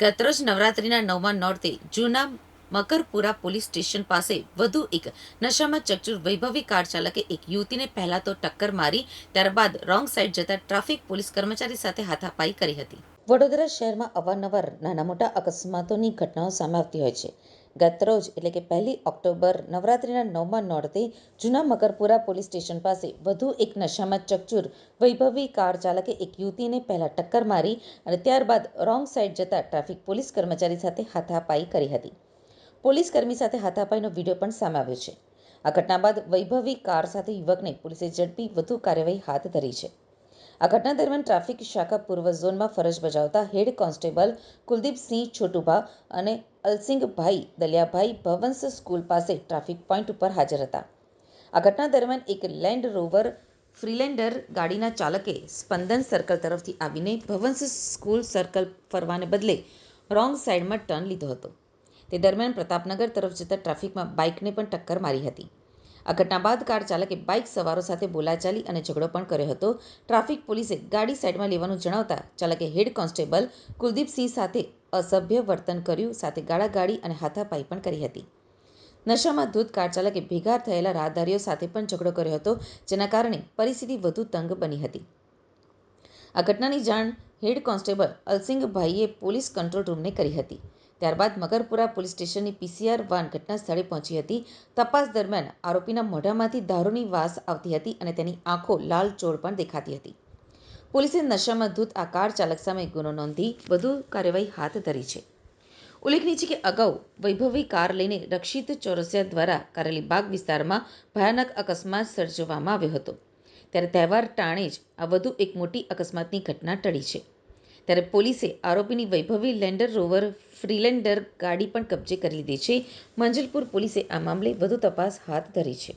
ગતરોજ નવરાત્રીના નવમા નોરતે જૂના મકરપુરા પોલીસ સ્ટેશન પાસે વધુ એક નશામાં ચકચૂર વૈભવી કાર ચાલકે એક યુવતીને પહેલા તો ટક્કર મારી, ત્યારબાદ રોંગ સાઈડ જતા ટ્રાફિક પોલીસ કર્મચારી સાથે હાથાપાઈ કરી હતી. વડોદરા શહેરમાં અવારનવાર નાના મોટા અકસ્માતોની ઘટનાઓ સામે આવતી હોય છે. ગતરોજ એટલે કે પહેલી ઓક્ટોબર, નવરાત્રિના નવમા નોરતે જૂના મકરપુરા પોલીસ સ્ટેશન પાસે વધુ એક નશામાં ચકચૂર વૈભવી કાર ચાલકે એક યુવતીને પહેલાં ટક્કર મારી અને ત્યારબાદ રોંગ સાઈડ જતા ટ્રાફિક પોલીસ કર્મચારી સાથે હાથાપાઈ કરી હતી. પોલીસ કર્મી સાથે હાથાપાઈનો વીડિયો પણ સામે આવ્યો છે. આ ઘટના બાદ વૈભવી કાર સાથે યુવકને પોલીસે ઝડપી વધુ કાર્યવાહી હાથ ધરી છે. આ ઘટના દરમિયાન ટ્રાફિક શાખા પૂર્વ ઝોનમાં ફરજ બજાવતા હેડ કોન્સ્ટેબલ કુલદીપસિંહ છોટુભા અને અલસિંગભાઈ દલિયાભાઈ ભવંસ સ્કૂલ પાસે ટ્રાફિક પોઈન્ટ ઉપર હાજર હતા. આ ઘટના દરમિયાન એક લેન્ડ રોવર ફ્રીલેન્ડર ગાડીના ચાલકે સ્પંદન સર્કલ તરફથી આવીને ભવંસ સ્કૂલ સર્કલ ફરવાને બદલે રોંગ સાઈડમાં ટર્ન લીધો હતો. તે દરમિયાન પ્રતાપનગર તરફ જતા ટ્રાફિકમાં બાઇકને પણ ટક્કર મારી હતી. આ ઘટના બાદ કાર ચાલકે બાઇક સવારો સાથે બોલાચાલી અને ઝઘડો પણ કર્યો હતો. ટ્રાફિક પોલીસે ગાડી સાઇડમાં લેવાનું જણાવતા ચાલકે હેડ કોન્સ્ટેબલ કુલદીપસિંહ સાથે અસભ્ય વર્તન કર્યું, સાથે ગાળાગાળી અને હાથાપાઈ પણ કરી હતી. નશામાં ધૂત કાર ચાલકે ભેગા થયેલા રાહદારીઓ સાથે પણ ઝઘડો કર્યો હતો, જેના કારણે પરિસ્થિતિ વધુ તંગ બની હતી. આ ઘટનાની જાણ હેડ કોન્સ્ટેબલ અલસિંગભાઈએ પોલીસ કંટ્રોલ રૂમને કરી હતી. ત્યારબાદ મકરપુરા પોલીસ સ્ટેશનની પીસીઆર વાન ઘટના સ્થળે પહોંચી હતી. તપાસ દરમિયાન આરોપીના મોઢામાંથી દારૂની વાસ આવતી હતી અને તેની આંખો લાલ ચોળ પણ દેખાતી હતી. પોલીસે નશામાં ધૂત આ કાર ચાલક સામે ગુનો નોંધી વધુ કાર્યવાહી હાથ ધરી છે. ઉલ્લેખનીય છે કે અગાઉ વૈભવી કાર લઈને રક્ષિત ચોરસિયા દ્વારા કારેલીબાગ વિસ્તારમાં ભયાનક અકસ્માત સર્જવામાં આવ્યો હતો. ત્યારે તહેવાર ટાણે જ આ વધુ એક મોટી અકસ્માતની ઘટના ટળી છે. ત્યારે પોલીસે આરોપીની વૈભવી લેન્ડર રોવર ફ્રીલેન્ડર ગાડી પણ કબજે કરી લીધી છે. માંજલપુર પોલીસે આ મામલે વધુ તપાસ હાથ ધરી છે.